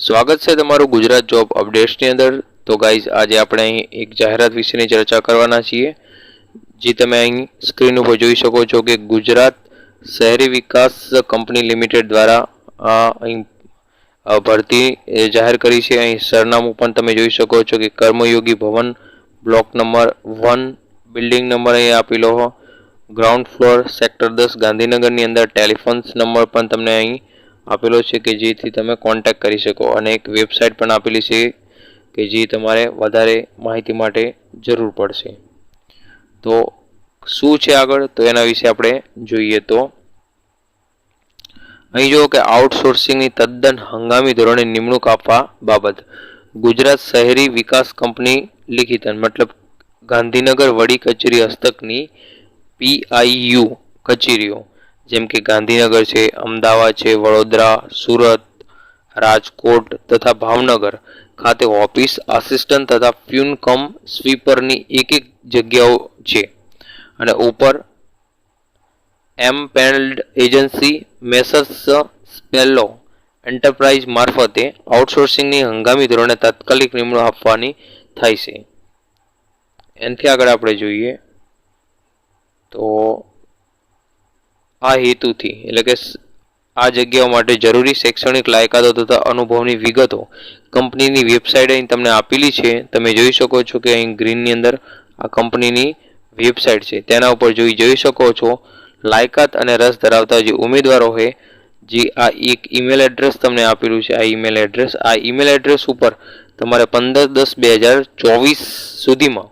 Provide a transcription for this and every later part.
સ્વાગત છે તમારું ગુજરાત જોબ અપડેટ્સની અંદર. તો ગાઈઝ આજે આપણે અહીં એક જાહેરાત વિશેની ચર્ચા કરવાના છીએ, જે તમે અહીં સ્ક્રીન ઉપર જોઈ શકો છો કે ગુજરાત શહેરી વિકાસ કંપની લિમિટેડ દ્વારા આ અહીં ભરતી જાહેર કરી છે. અહીં સરનામું પણ તમે જોઈ શકો છો કે Karmayogi Bhavan, block number one, building number અહીં આપેલો ગ્રાઉન્ડ ફ્લોર સેક્ટર દસ ગાંધીનગરની અંદર, ટેલિફોન્સ નંબર પણ તમને અહીં આપેલો છે કે જેથી તમે કોન્ટેક્ટ કરી શકો. અને એક વેબસાઇટ પણ આપેલી છે કે જે તમારે વધારે માહિતી માટે જરૂર પડશે. તો શું છે આગળ? તો એના વિશે આપણે જોઈએ તો અહીં જુઓ કે આઉટસોર્સિંગની તદ્દન હંગામી ધોરણે નિમણૂક આપવા બાબત. ગુજરાત શહેરી વિકાસ કંપની લિખિતન, મતલબ ગાંધીનગર વડી કચેરી હસ્તકની પીઆઈયુ કચેરીઓ. જેમ કે ગાંધીનગર છે, અમદાવાદ છે, વડોદરા, સુરત, રાજકોટ તથા ભાવનગર. ખાતે ઓફિસ આસિસ્ટન્ટ તથા પ્યુન કમ સ્વીપરની એક એક જગ્યાઓ છે. અને ઉપર એમ પેનલ્ડ એજન્સી, મેસર્સ સ્પેલો એન્ટરપ્રાઇઝ મારફતે આઉટસોર્સિંગની હંગામી ધોરણે તાત્કાલિક નિમણૂક આપવાની થાય છે. એનાથી આગળ આપણે જોઈએ તો આ હેતુથી, એટલે કે આ જગ્યાઓ માટે જરૂરી શૈક્ષણિક લાયકાતો તથા અનુભવની વિગતો કંપનીની વેબસાઇટ અહીં તમને આપેલી છે. તમે જોઈ શકો છો કે અહીં ગ્રીનની અંદર આ કંપનીની વેબસાઇટ છે. તેના ઉપર જોઈ જોઈ શકો છો, લાયકાત અને રસ ધરાવતા જે ઉમેદવારો હોય જે આ એક ઈમેલ એડ્રેસ તમને આપેલું છે. આ ઈમેલ એડ્રેસ, આ ઈમેલ એડ્રેસ ઉપર તમારે પંદર દસ બે હજાર ચોવીસ સુધીમાં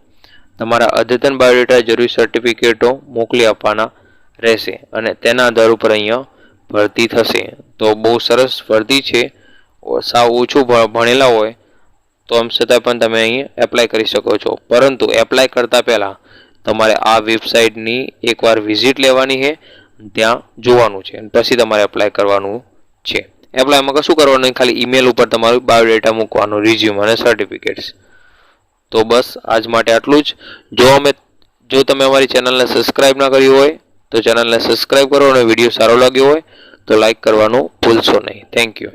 તમારા અદ્યતન બાયોડેટા જરૂરી સર્ટિફિકેટો મોકલી આપવાના રહેશે અને તેના આધાર ઉપર અહીંયા ભરતી થશે. તો બહુ સરસ ભરતી છે. સાવ ઓછું ભણેલા હોય તો આમ છતાં પણ તમે અહીં એપ્લાય કરી શકો છો. પરંતુ એપ્લાય કરતાં પહેલાં તમારે આ વેબસાઇટની એકવાર વિઝિટ લેવાની છે. ત્યાં જોવાનું છે. પછી તમારે એપ્લાય કરવાનું છે. એપ્લાયમાં કશું કરવાનું ખાલી ઈમેલ ઉપર તમારું બાયોડેટા મૂકવાનું રિઝ્યુમ અને સર્ટિફિકેટ્સ તો બસ આજ માટે આટલું જ. જો અમે, જો તમે અમારી ચેનલને સબસ્ક્રાઇબ ના કરી હોય તો ચેનલને સબસ્ક્રાઈબ કરો અને વીડિયો સારો લાગ્યો હોય તો લાઈક કરવાનું ભૂલશો નહીં. Thank you